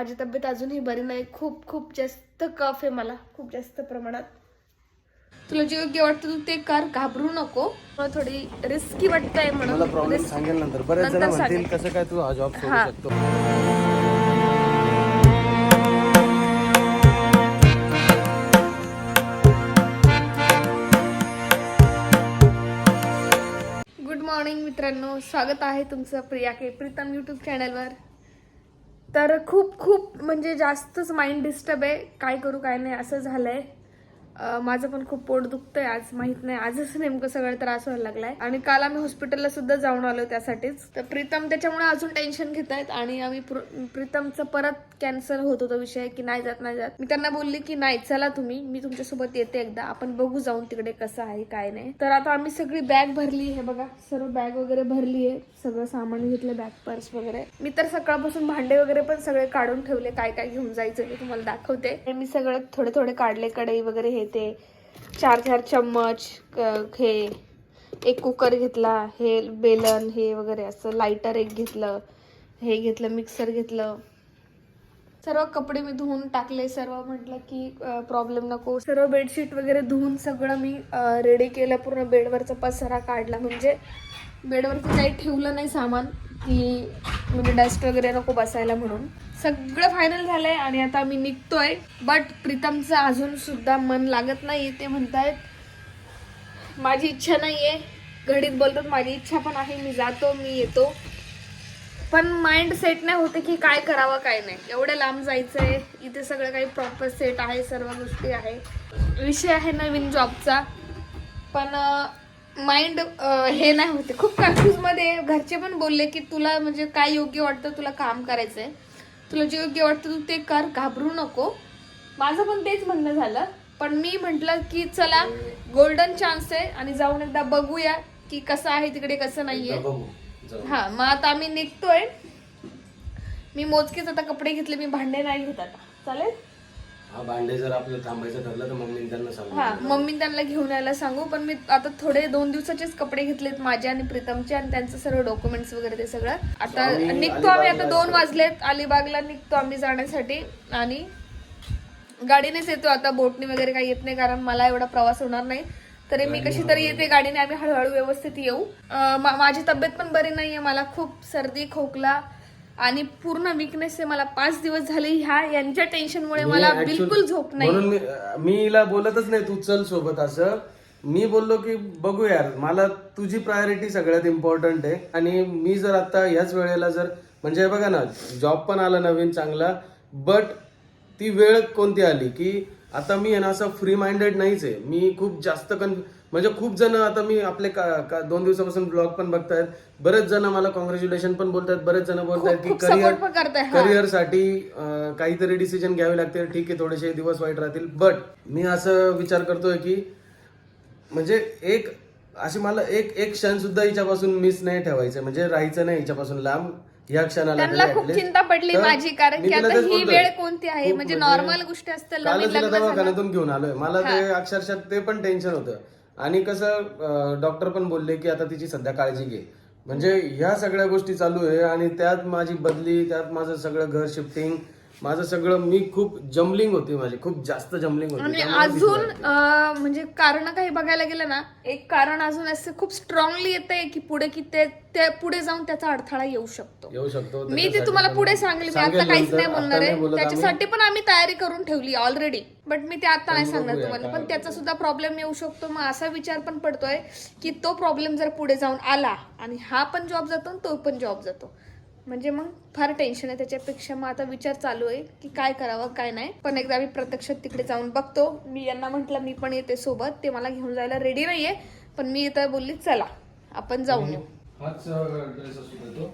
माझी तब्येत अजूनही बरी नाही. खूप खूप जास्त कफ आहे मला. खूप जास्त प्रमाणात. तुला जे योग्य वाटतं तू ते कर. घाबरू नको. मला थोडी रिस्की वाटतंय मला म्हणून प्रॉब्लेम risk- सांगेल नंतर. बरेच जण म्हणतील. कसं काय तू हा जॉब. सोडू शकतो? गुड मॉर्निंग मित्रांनो. स्वागत आहे तुमचं प्रिया के प्रीतम यूट्यूब चॅनलवर तर खूप खूप म्हणजे जास्तच माइंड डिस्टर्ब आहे. काय करू काय नाही असं झालंय. आहे माझं पण खूप पोट दुखतंय आज माहीत नाही. आजच नेमकं सगळं त्रास व्हायला लागलाय. आणि काल आम्ही हॉस्पिटलला सुद्धा जाऊन आलो त्यासाठीच. तर प्रीतम त्याच्यामुळे अजून टेन्शन घेत आहेत आणि आम्ही प्र- प्रीतमचं परत कॅन्सल होत होता विषय की नाही जात नाही जात. मी त्यांना बोलली की नाही चला तुम्ही. मी तुमच्यासोबत येते एकदा. आपण बघू जाऊन तिकडे कसं आहे काय नाही. तर आता आम्ही सगळी बॅग भरली हे बघा सर्व बॅग वगैरे भरली आहे. सगळं सामान घेतलं बॅग पर्स वगैरे. मी तर सकाळपासून भांडे वगैरे पण सगळे काढून ठेवले. काय काय घेऊन जायचं ते तुम्हाला दाखवते. मी सगळं थोडे थोडे काढले. कढई वगैरे हे ते. चार चार चम्मच क- हे एक कुकर घेतला. हे बेलन हे वगैरे असं. लाइटर एक घेतलं. हे घेतलं मिक्सर घेतलं. सर्व कपडे मी धुवून टाकले सर्व म्हटलं की प्रॉब्लेम नको. सर्व बेडशीट वगैरे धुवून सगळं मी रेडी केलं पूर्ण बेडवरचा पसारा काढला. म्हणजे बेडवरती काही ठेवलं नाही सामान की म्हणजे डस्ट वगैरे नको बसायला म्हणून. सगळं फायनल झालंय आणि आता मी निघतोय. बट प्रीतमचं अजून सुद्धा मन लागत नाही ते म्हणतायत माझी इच्छा नाहीये. घडीत बोलतात माझी इच्छा पण आहे मी जातो मी येतो. पण माइंड सेट नाही होते की काय करावं काय नाही. एवढं लांब जायचंय इथे सगळं काही प्रॉपर सेट आहे सर्व गोष्टी आहे. विषय आहे नवीन जॉबचा पण माइंड हे नाही होते. खूप कन्फ्यूजमध्ये घरचे पण बोलले की तुला म्हणजे काय योग्य वाटतं तुला काम करायचंय. तुला जे योग्य वाटतं तू ते कर घाबरू नको. माझं पण तेच म्हणणं झालं. पण मी म्हटलं की चला गोल्डन चान्स आहे आणि जाऊन एकदा बघूया की कसं आहे तिकडे कसं नाहीये. हा मग आता आम्ही निघतोय. मी मोजकेच आता कपडे घेतले मी भांडे नाही घेत आता. चालेल? हा भांडे जर आपलं थांबायचं ठरलं तर मम्मी त्यांना सांगू. हा मम्मी त्यांना घेऊन यायला सांगू पण मी आता थोडे दोन दिवसाचेच कपडे घेतलेत माझे आणि प्रीतमचे आणि त्यांचं सर्व डॉक्युमेंट्स वगैरे ते सगळं. आता आम्ही निघतो आम्ही आता अलिबागला दोन वाजलेत अलिबागला निघतो आम्ही जाण्यासाठी आणि गाडीनेच येतो. आता बोटनी वगैरे काही येत नाही कारण मला एवढा प्रवास होणार नाही. तरी मी कशी तरी येते गाडीने आम्ही हळूहळू व्यवस्थित येऊ. मा- माझी तब्येत पण बरी नाहीये मला खूप सर्दी खोकला आणि पूर्ण विकनेस आहे. मला पाच दिवस झाले ह्या यांच्या टेन्शनमुळे मला बिलकुल झोप नाही. म्हणून मी हिला बोलतच नाही तू चल सोबत असं. मी बोललो की बघू यार मला तुझी प्रायोरिटी सगळ्यात इम्पॉर्टंट आहे. आणि मी जर आता ह्याच वेळेला जर म्हणजे बघा ना जॉब पण आला नवीन चांगला बट ती वेळ कोणती आली की आता मी आहे ना असं फ्री माइंडेड नाहीच आहे. मी खूप जास्त कन म्हणजे खूप जण आता मी आपले का- का- दोन दिवसापासून ब्लॉग पण बघतायत. बरेच जण मला कॉंग्रॅच्युलेशन पण बोलतायत. बरेच जण बोलतायत की करिअर सपोर्ट पण करताय. करिअरसाठी अं, काहीतरी डिसिजन घ्यावे लागते ठीक आहे थोडेसे दिवस वाईट राहतील. बट मी असं विचार करतोय की म्हणजे एक अशी मला एक एक क्षण सुद्धा हिच्यापासून मिस नाही ठेवायचं. म्हणजे राहायचं नाही हिच्यापासून लांब. या क्षणाला त्यांना तरी खूप. चिंता पडली तर माझी कारण मी की तिला आता तेच ही बोलतोय. वेळ कोणती आहे? खूप म्हणजे म्हणजे नॉर्मल गोष्टी असतात नवीन कालच तिला लग्न झालं. दवाखान्यातून घेऊन आलोय. मला ते अक्षरशः ते पण टेन्शन होतं. आणि कसं डॉक्टर पण बोलले की आता तिची सध्या काळजी घे. म्हणजे ह्या सगळ्या गोष्टी चालू आहे आणि त्यात माझी बदली त्यात माझं सगळं घर शिफ्टिंग माझं सगळं मी खूप जमलिंग होती माझी खूप जास्त जमलिंग होती आणि त्यामुळे भीती अजून वाटते. अं, म्हणजे कारण काही बघायला गेलं ना एक कारण अजून असं खूप स्ट्रॉंगली येते की पुढे की ते ते पुढे जाऊन त्याचा अडथळा येऊ शकतो येऊ शकतो मी ते त्याच्यासाठी तुम्हाला पण- पुढे सांगेल मी सांगेल आता काहीच नंतर. नाही आता बोलणार आहे बोलत आम्ही. त्याच्यासाठी पण आम्ही तयारी करून ठेवली ऑलरेडी बट मी ते आता नाही सांगणार बघूया तुम्हाला काय पण त्याचा सुद्धा प्रॉब्लेम येऊ शकतो मग असा विचार पण पडतोय की तो प्रॉब्लेम जर पुढे जाऊन आला आणि हा पण जॉब जातो आणि तो पण जॉब जातो म्हणजे मग फार टेन्शन आहे त्याच्यापेक्षा. मग आता विचार चालू आहे की काय करावं काय नाही. पण एकदा मी प्रत्यक्षात तिकडे जाऊन बघतो. मी यांना म्हटलं मी पण येते सोबत. ते मला घेऊन जायला रेडी नाहीये. पण मी इथं बोलली चला आपण जाऊन येऊ. हाच ड्रेस असू देतो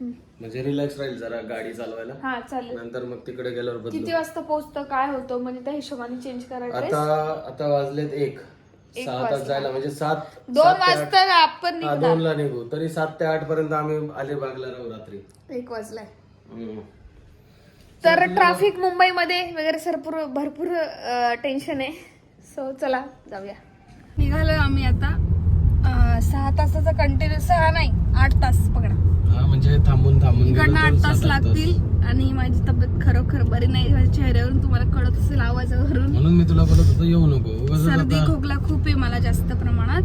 म्हणजे रिलॅक्स राहील जरा गाडी चालवायला. हा चालेल. नंतर मग तिकडे गेल्यावर बदलू. किती वाजता पोहोचतं काय होतं म्हणजे त्या हिशोबाने चेंज करायचं आता आता वाजलेत एक. सहा तास जायला म्हणजे सात दोन सात ते आठ- वाजता आपण हा, निघणार. दोनला निघू. तरी सात ते आठ पर्यंत आम्ही अलिबागला राहू रात्री. एक वाजलाय हम्म. तर ट्रॅफिक मुंबईमध्ये वगैरे भरपूर भरपूर टेन्शन आहे. सो चला जाऊया. निघालोय आम्ही आता. अं, सहा तासाचा कंटिन्यू सहा नाही आठ तास पकडा. असे थांबून थांबून गेलो इकडनं आठ तास लागतील आणि माझी तब्येत खरोखर बरी नाही माझ्या चेहऱ्यावरून तुम्हाला कळत असेल आवाजावरून. म्हणून मी तुला बोलत होतो येऊ नको. सर्दी खोकला खूप आहे मला जास्त प्रमाणात.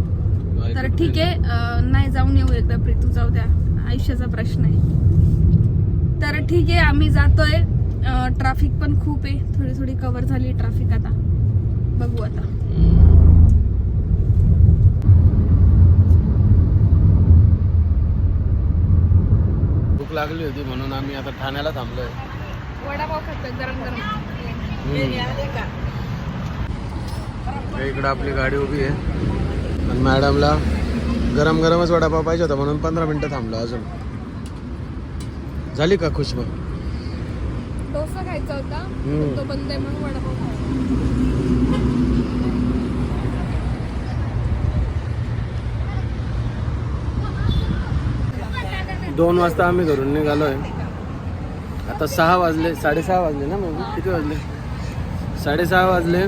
तर ठीक आहे नाही जाऊन येऊ एकदा प्रीतू जाऊ द्या. आयुष्याचा प्रश्न आहे. तर ठीक आहे आम्ही जातोय. ट्रॅफिक पण खूप आहे. थोडी थोडी कव्हर झाली ट्रॅफिक आता. बघू आता. लागली होती म्हणून आम्ही आता ठाण्याला थांबलोय. वडापाव खातोय गरम गरम. इकडं आपली गाडी उभी आहे. आणि मॅडमला गरम गरमच वडापाव पाहिजे होता म्हणून पंधरा मिनिटं थांबलो अजून. झाली का खुश मग डोसा खायचा होता. तो बंद आहे म्हणून वडापाव खायचा दोन वाजता आम्ही घरून निघालोय. आता सहा वाजले साडेसहा वाजले ना मग? किती वाजले? साडेसहा वाजले.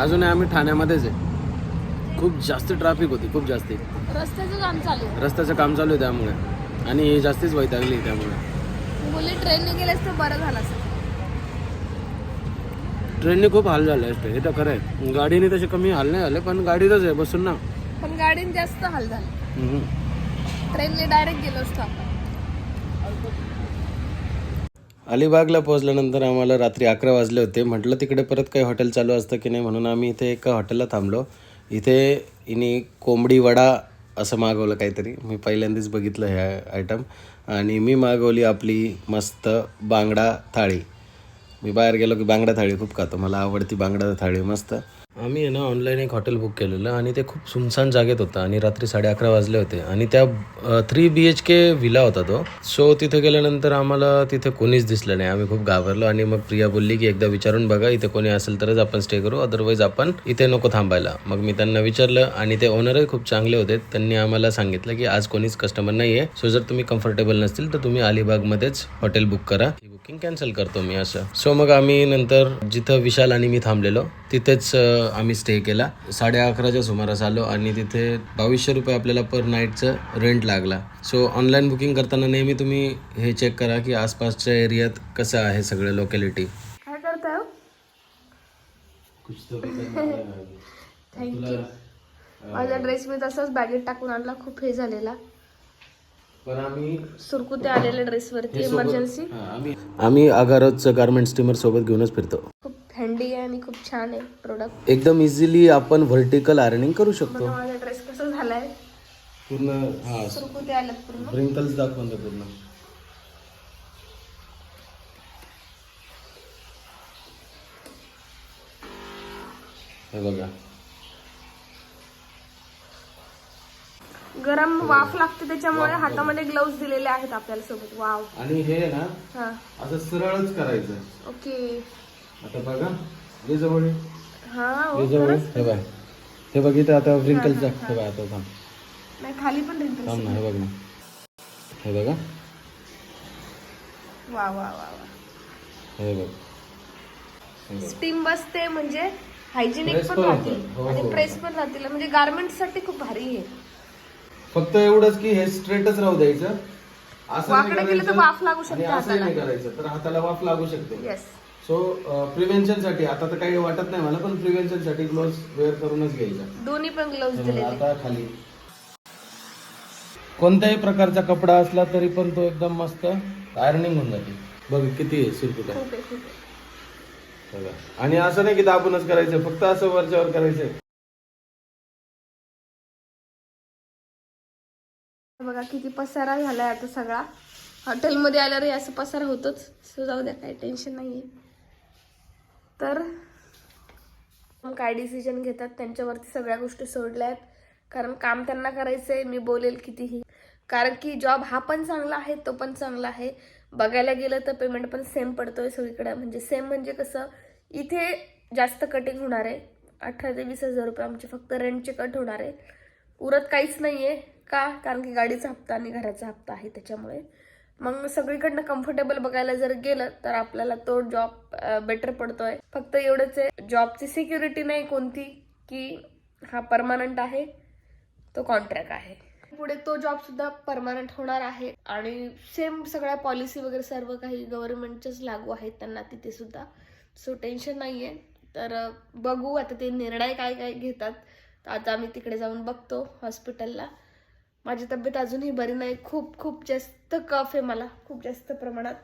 अजूनही आम्ही ठाण्यामध्येच आहे. खूप जास्त ट्रॅफिक होती खूप जास्ती. रस्त्याचं काम चालू आहे. रस्त्याचं काम चालू आहे त्यामुळे. आणि ही जास्तीच वैतागली त्यामुळे. मुली ट्रेनने गेलेस तर बरं झालं ट्रेनने खूप हाल झाले असते हे तर खरं आहे. गाडीने तसे कमी हाल नाही झाले पण गाडीतच आहे बसून ना. पण गाडीने जास्त हाल झाले. हम्म. ट्रेनने डायरेक्ट गेलो असतो आपण. अलिबागला पोहोचल्यानंतर आम्हाला रात्री अकरा वाजले होते. म्हटलं तिकडे परत काही हॉटेल चालू असतं की नाही? म्हणून आम्ही इथे एका हॉटेलला थांबलो. इथे इनी कोंबडी वडा असं मागवलं काहीतरी. मी पहिल्यांदाच बघितलं हे आयटम आणि मी मागवली आपली मस्त बांगडा थाळी. मी बाहेर गेलो की बांगडा थाळी खूप खातो. मला आवडती बांगडा थाळी मस्त. आम्ही आहे ना ऑनलाईन एक हॉटेल बुक केलेलं आणि ते खूप सुनसान जागेत होतं आणि रात्री साडे अकरा वाजले होते. आणि त्या थ्री बी एच के विला होता तो. सो तिथे गेल्यानंतर आम्हाला तिथे कोणीच दिसलं नाही. आम्ही खूप घाबरलो आणि मग प्रिया बोलली की एकदा विचारून बघा इथे कोणी असेल तरच आपण स्टे करू. अदरवाईज आपण इथे नको थांबायला. मग मी त्यांना विचारलं आणि ते ओनरही खूप चांगले होते. त्यांनी आम्हाला सांगितलं की आज कोणीच कस्टमर नाही आहे सो जर तुम्ही कम्फर्टेबल नसतील तर तुम्ही अलिबागमध्येच हॉटेल बुक करा. बुकिंग कॅन्सल करतो मी असं. सो मग आम्ही नंतर जिथं विशाल आणि मी थांबलेलो तिथेच आम्ही स्टे केला. साडे अकराच्या सुमारास आलो आणि तिथे बावीसशे रुपये आपल्याला पर नाईटचं रेंट लागला. सो ऑनलाईन बुकिंग करताना नेहमी तुम्ही हे चेक करा की आसपासच्या एरियात कसं आहे सगळं लोकॅलिटी काय करताय? थँक्यू माझा ड्रेस मी तसाच बॅगेत टाकून आणला खूप हे झालेला. पण आम्ही सुरकुते आलेल्या ड्रेसवरती इमर्जन्सी आम्ही अगारोजचं गार्मेंट स्टीमर सोबत घेऊनच फिरतो. खूप हँडी आहे आणि खूप छान आहे प्रोडक्ट एकदम इझिली आपण व्हर्टिकल आर्निंग करू शकतो. माझा ड्रेस कसा झालाय. पूर्ण हा सुरकुते आल्यात पूर्ण. रिंकल्स दाखवून दे पूर्ण. हे बघा. गरम वाफ लागते त्याच्यामुळे हातामध्ये ग्लोव्ज दिलेले आहेत आपल्याला सोबत. वाव आणि हे ना हा. असं सरळच करायचं ओके. आता बघा हे जवळ ये. हा हे हो जवळ ये. हे बघ. हे बघ इथं आता हे बघ आता थांब. नाही खाली पण रिंकल्स थांब ना हे बघ ना. हे बघा. वा वा वा वा. हे बघ. हे बघ. स्टीम बसते म्हणजे हायजिनिक Press पण पण राहतील. होतं. हो, आणि हो. प्रेस पण राहतील. म्हणजे गार्मेंटसाठी खूप भारी आहे. फक्त एवढंच की हे स्ट्रेटच राहू द्यायचं. असं नाही वाकडं केलं तर करायचं. वाफ लागू शकते आणि असंही हाताला. नाही करायचं तर हाताला वाफ लागू शकते. येस सो प्रिव्हेन्शनसाठी आता तर काही वाटत नाही मला पण प्रिव्हेन्शनसाठी ग्लोव्ह वेअर करूनच घ्यायचा दोन्ही पण दिलेले. आता खाली. कोणत्याही प्रकारचा कपडा असला तरी पण तो एकदम मस्त आयर्निंग होऊन जाते. बघ किती आहे खूप आहे खूप आहे. बघा. आणि असं नाही की दाबूनच करायचं फक्त असं वरच्यावर करायचं. बघा किती पसारा झालाय आता सगळा. हॉटेलमध्ये आल्यावर असं पसारा होतोच. सो जाऊ द्या काही टेन्शन नाहीये. तर काय डिसिजन घेतात? त्यांच्यावरती सगळ्या गोष्टी सोडल्या आहेत. कारण काम त्यांना करायचं आहे मी बोलेल कितीही. कारण की जॉब हा पण चांगला आहे तो पण चांगला आहे. बघायला गेलं तर पेमेंट पण सेम पडतोय सगळीकडे. म्हणजे सेम म्हणजे कसं इथे जास्त कटिंग होणार आहे. अठरा ते वीस हजार रुपये आमचे फक्त रेंटचे कट होणार आहे. उरत काहीच नाही आहे का कारण की गाडीचा हप्ता आणि घराचा हप्ता आहे त्याच्यामुळे. मग सगळीकडनं कम्फर्टेबल बघायला जर गेलं तर आपल्याला तो जॉब बेटर पडतोय. फक्त एवढंच आहे जॉबची सिक्युरिटी नाही कोणती की हा परमानंट आहे तो कॉन्ट्रॅक्ट आहे. पुढे तो जॉब सुद्धा परमानंट होणार आहे. आणि सेम सगळ्या पॉलिसी वगैरे सर्व काही गव्हर्नमेंटच्याच लागू आहेत त्यांना तिथे सुद्धा. सो टेन्शन नाही आहे तर बघू आता ते निर्णय काय काय घेतात. आता आम्ही तिकडे जाऊन बघतो हॉस्पिटलला माझी तब्येत अजूनही बरी नाही. खूप खूप जास्त कफ आहे मला. खूप जास्त प्रमाणात.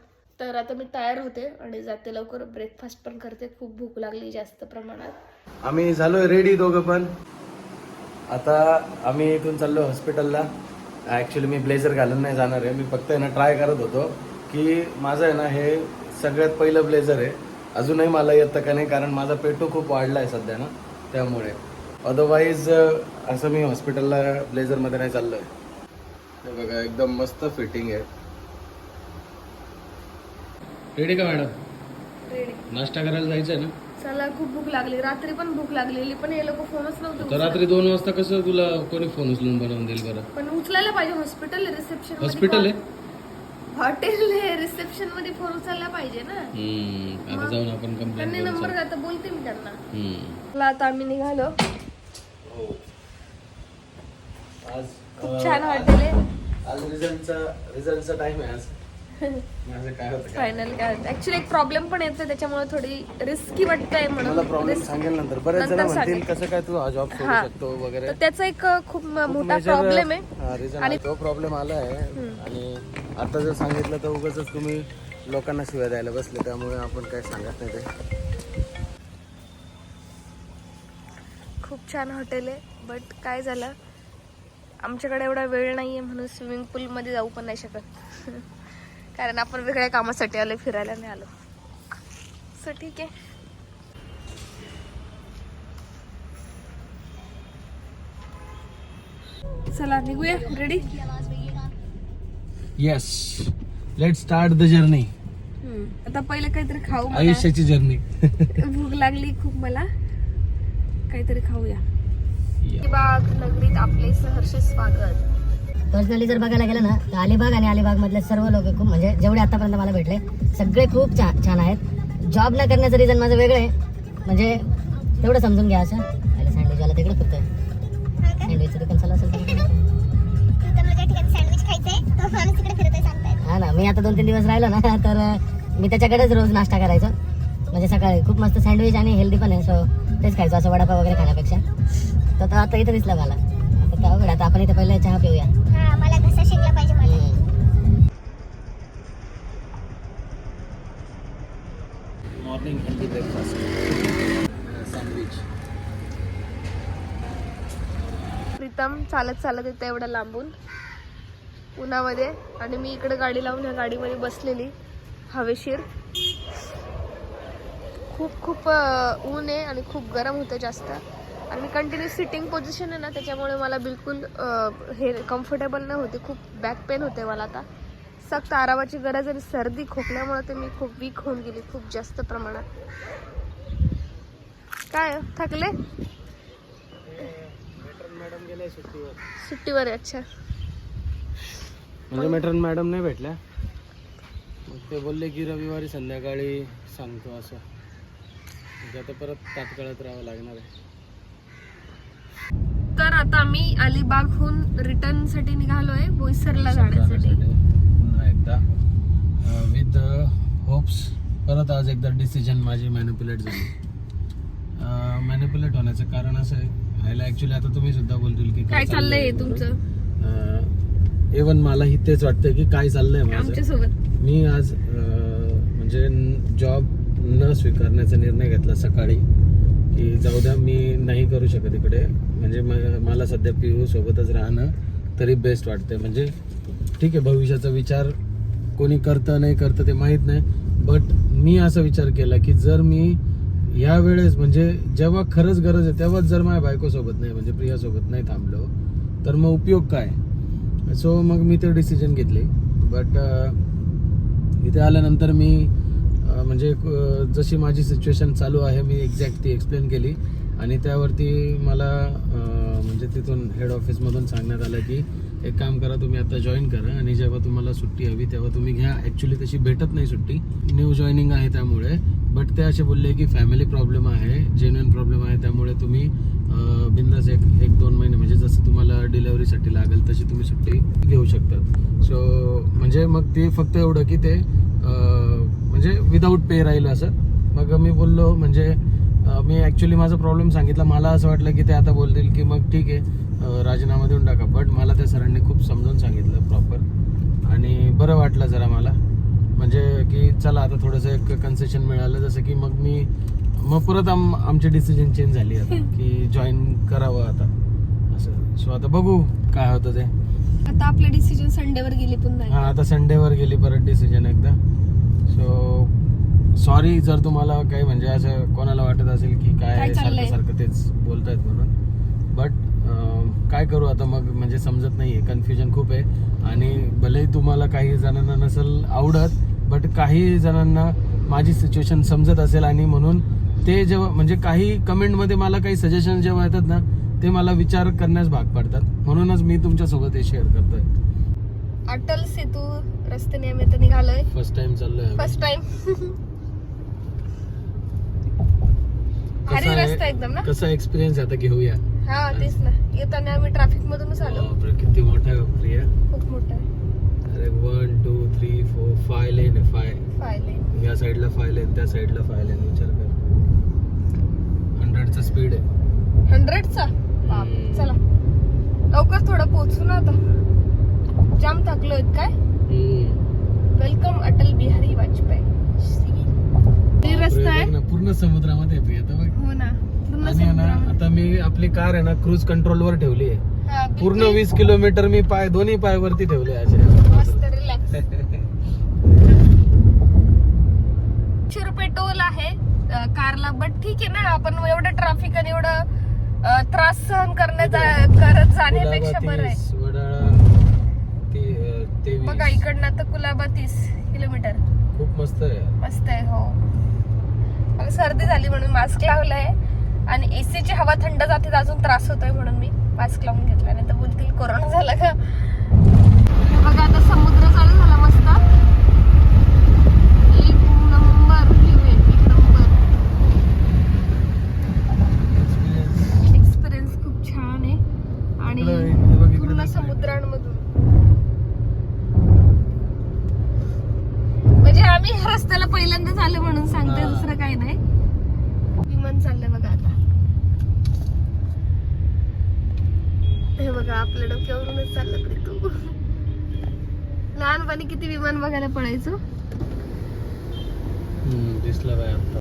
तर आता मी तयार होते आणि जाते लवकर. ब्रेकफास्ट पण करते. खूप भूक लागली जास्त प्रमाणात. आम्ही झालोय रेडी दोघं पण. आता आम्ही इथून चाललो हॉस्पिटलला ॲक्च्युली मी ब्लेझर घालून नाही जाणार आहे. मी फक्त आहे ना ट्राय करत होतो की माझं आहे ना हे सगळ्यात पहिलं ब्लेझर आहे. अजूनही मला येतं का नाही कारण माझा पेटू खूप वाढला आहे सध्या ना. त्यामुळे. अदरवाईज असं मी हॉस्पिटलला ब्लेझरमध्ये नाही चाललो आहे हे बघा एकदम मस्त फिटिंग आहे. रेडी का मॅडम रेडी नाश्ता करायला जायचं आहे ना? चला खूप भूक लागली. रात्री पण भूक लागलेली पण हे लोक फोनच नव्हते तर. रात्री दोन वाजता कसं तुला कोणी फोन उचलून बनवून देईल बरं? पण उचलायला पाहिजे हॉस्पिटल रिसेप्शन हॉस्पिटल आहे हॉटेल आहे? रिसेप्शनमध्ये फोन उचलला पाहिजे ना. आता जाऊन आपण त्यांनी कंप्लेंट नंबर आता बोलते मी त्यांना. आता आम्ही निघालो. खूप छान हॉटेल आहे. आज रिझल्टचा रिझल्टचा टाइम आहे आज. माझं काय होतं काय फायनल काय ऍक्च्युली एक प्रॉब्लेम पण येतो त्याच्यामुळे थोडी रिस्की वाटतंय मला म्हणून प्रॉब्लेम risk- सांगेल नंतर. बरेच जण नंतर म्हणतील सांगेल. कसं काय तू हा जॉब सोडू हा. शकतो वगैरे? तर त्याचा एक खूप मोठा प्रॉब्लेम आहे. हा, आणि- आहे. तो प्रॉब्लेम आला आहे आणि आता जर सांगितलं तर उगाच तुम्ही लोकांना शिवाय द्यायला बसले. त्यामुळे आपण काय सांगत नाही ते. खूप छान हॉटेल आहे बट काय झालं? आमच्याकडे एवढा वेळ नाही आहे म्हणून स्विमिंग पूलमध्ये जाऊ पण नाही शकत. कारण आपण वेगळ्या कामासाठी आलो फिरायला नाही आलो. सो ठीक आहे. चला निघूया. Ready yes let start the journey आता पहिले काहीतरी खाऊ. आयुष्याची जर्नी भूक लागली खूप मला. काहीतरी खाऊया. बाग नगरीत आपले सहर्ष स्वागत. पर्सनली जर बघायला गेलं ना तर अलिबाग आणि अलिबाग मधले सर्व लोक खूप म्हणजे जेवढे आतापर्यंत मला भेटले सगळे खूप छान छान आहेत. जॉब न करण्याचं रिझन माझं वेगळं आहे. म्हणजे तेवढं समजून घ्या असं. सँडविचवाला तिकडे फक्त सँडविचचं दुकान चालू असेल तर. हा ना मी आता दोन तीन दिवस राहिलो ना तर मी त्याच्याकडेच रोज नाश्ता करायचो. म्हणजे सकाळी खूप मस्त सँडविच आणि हेल्दी पण आहे सो तेच खायचो असं वडापाव वगैरे खाण्यापेक्षा. तर तो आता इथं दिसला मला. आता. आता आपण इथे पहिले चहा पिऊया. मला शिकला पाहिजे मला. Morning healthy breakfast sandwich Pritam चालत चालत येतं एवढं लांबून उन्हामध्ये आणि मी इकडे गाडी लावून ह्या गाडीमध्ये बसलेली. हवेशीर. खूप खूप ऊन आहे आणि खूप गरम होतं जास्त. आणि मी कंटिन्यू सिटिंग पोझिशन आहे ना त्याच्यामुळे मला बिलकुल हे कम्फर्टेबल नाही होते खूप बॅक पेन होते मला आता. सक्त आरामाची गरज आणि सर्दी खोकल्यामुळे तर मी खूप वीक होऊन गेली खूप जास्त प्रमाणात. काय थकले? मॅडम गेले सुट्टीवर. अच्छा. म्हणजे मॅट्रन मॅडम नाही भेटल्या. मग ते बोलले की रविवारी संध्याकाळी सांगतो असं. म्हणजे आता परत तात्काळात राहावं लागणार आहे. तर आता आम्ही अलिबागहून रिटर्नसाठी निघालोय बोईसरला जाण्यासाठी. पुन्हा एकदा. विथ होप्स परत आज एकदा डिसिजन माझी मॅनिप्युलेट झाली. मॅनिप्युलेट होण्याचं कारण असं आहे. ह्याला ऍक्च्युली आता तुम्ही सुद्धा बोलतील की काय चाललंय तुमचं? इवन मलाही तेच वाटतं की काय चाललंय माझं. मी आज अं, म्हणजे जॉब न स्वीकारण्याचा निर्णय घेतला सकाळी की जाऊ द्या मी नाही करू शकत इकडे. म्हणजे म- मला सध्या पिऊ सोबतच राहणं तरी बेस्ट वाटतंय. म्हणजे ठीक आहे भविष्याचा विचार कोणी करतं नाही करतं ते माहीत नाही. बट मी असा विचार केला की जर मी या वेळेस म्हणजे जेव्हा खरंच गरज आहे तेव्हाच जर माझ्या बायकोसोबत नाही म्हणजे प्रियासोबत नाही थांबलो तर मग उपयोग काय? सो मग मी ते डिसिजन घेतले. बट इथे आल्यानंतर मी म्हणजे जशी माझी सिच्युएशन चालू आहे मी एक्झॅक्ट ती एक्सप्लेन केली. आणि त्यावरती मला म्हणजे तिथून हेड ऑफिसमधून सांगण्यात आलं की एक काम करा तुम्ही आता जॉईन करा. आणि जेव्हा तुम्हाला सुट्टी हवी तेव्हा तुम्ही घ्या. ॲक्च्युली तशी भेटत नाही सुट्टी. न्यू जॉईनिंग आहे त्यामुळे. बट ते असे बोलले की फॅमिली प्रॉब्लेम आहे जेन्युअन प्रॉब्लेम आहे. त्यामुळे तुम्ही बिंदास एक एक दोन महिने म्हणजे जसं तुम्हाला डिलेवरीसाठी लागेल तशी तुम्ही सुट्टी घेऊ शकतात. सो म्हणजे मग ते फक्त एवढं की ते म्हणजे विदाऊट पे राहील असं. मग मी बोललो म्हणजे मी ॲक्च्युली माझा प्रॉब्लेम सांगितला. मला असं वाटलं की ते आता बोलतील की मग ठीक आहे राजीनामा देऊन टाका. बट मला त्या सरांनी खूप समजावून सांगितलं प्रॉपर आणि बरं वाटलं जरा मला. म्हणजे की चला आता थोडंसं एक कन्सेशन मिळालं. जसं की मग मी मग परत आम आमची डिसिजन चेंज झाली आता की जॉईन करावं आता. असं. सो आता बघू काय होतं ते. आता आपले डिसिजन संडेवर गेली पुन्हा हा आता संडेवर गेली परत डिसिजन एकदा. सो सॉरी जर तुम्हाला काही म्हणजे असं कोणाला वाटत असेल की काय काय चाललंय? सारखं सारखं तेच बोलतायत म्हणून. बट काय करू आता मग म्हणजे समजत नाहीये. कन्फ्युजन खूप आहे. आणि भलेही तुम्हाला काही जणांना नसेल आवडत बट काही जणांना माझी सिच्युएशन समजत असेल आणि म्हणून ते जेव्हा म्हणजे काही कमेंटमध्ये मला काही सजेशन जेव्हा येतात ना ते मला विचार करण्यास भाग पडतात. म्हणूनच मी तुमच्यासोबत हे शेअर करतोय. अटल सेतू रस्त्याने आम्ही आता निघालोय. फर्स्ट टाइम चाललोय. फर्स्ट टाइम भारी रस्ता एकदम ना? कसा एक्सपिरियन्स आता घेऊया हा तेच ना. येताना आम्ही ट्रॅफिक मधूनच आलो. किती मोठा आहे प्रिया खूप मोठा आहे. अरे one two three four five lane आहे फाय फायले या साईडला फाय लेन त्या साईडला फाय लेन विचार कर. हंड्रेडचा स्पीड आहे. हंड्रेडचा चला. लवकर थोडं पोहोचू ना आता. जाम थकलोय काय? वेलकम अटल बिहारी वाजपेयी रस्ता आहे. पूर्ण समुद्रामध्ये प्रिया आता बघ. हो ना पूर्ण आणि आहे ना समुद्रामध्ये. आता मी आपली कार आहे ना क्रूज कंट्रोल वर ठेवली आहे. हा, पूर्ण वीस किलोमीटर मी पाय दोन्ही पायवरती ठेवले असे मस्त रिलॅक्स शे रुपये टोल आहे अ, कारला. बट ठीक आहे ना आपण एवढं ट्रॅफिक आणि एवढं अ, त्रास सहन करण्याचा करत जाण्यापेक्षा बरं आहे. बघा इकडनं तर कुलाबा तीस किलोमीटर. खूप मस्त आहे मस्त आहे हो. मला सर्दी झाली म्हणून मास्क लावलाय. आणि एसी ची हवा थंड जाते तर अजून त्रास होतोय म्हणून मी मास्क लावून घेतला. नाही तर बोलतील कोरोना झाला का? बघा आता समुद्र चालू झाला मस्त एक नंबर view आहे, एक नंबर एक्सपिरियन्स खूप छान आहे आणि इकडं- इकडं बघ, इकडं पूर्ण दाखव. समुद्रांमधून म्हणजे आम्ही ह्या रस्त्याला पहिल्यांदाच आलो म्हणून सांगते हा. दुसरं काही नाही विमान चाललंय बघा आता हे बघा आपल्या डोक्यावरूनच चाललं तू लहानपणी किती विमान बघायला पडायचो दिसला बाय आता.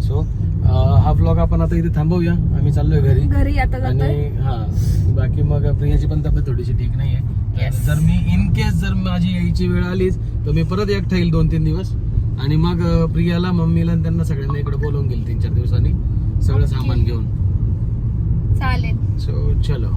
सो हा व्लॉग आपण आता इथे थांबवूया. आम्ही चाललोय घरी. घरी आता आणि हा बाकी मग प्रियाची पण तब्येत थोडीशी ठीक नाहीये. तर Yes. जर मी इन केस जर माझी यायची वेळ आलीच तर मी परत एकटा येईल दोन तीन दिवस. आणि मग प्रियाला मम्मीला त्यांना सगळ्यांना इकडे बोलवून गेल तीन चार दिवसांनी. सगळं. सामान घेऊन. चालेल. सो चलो.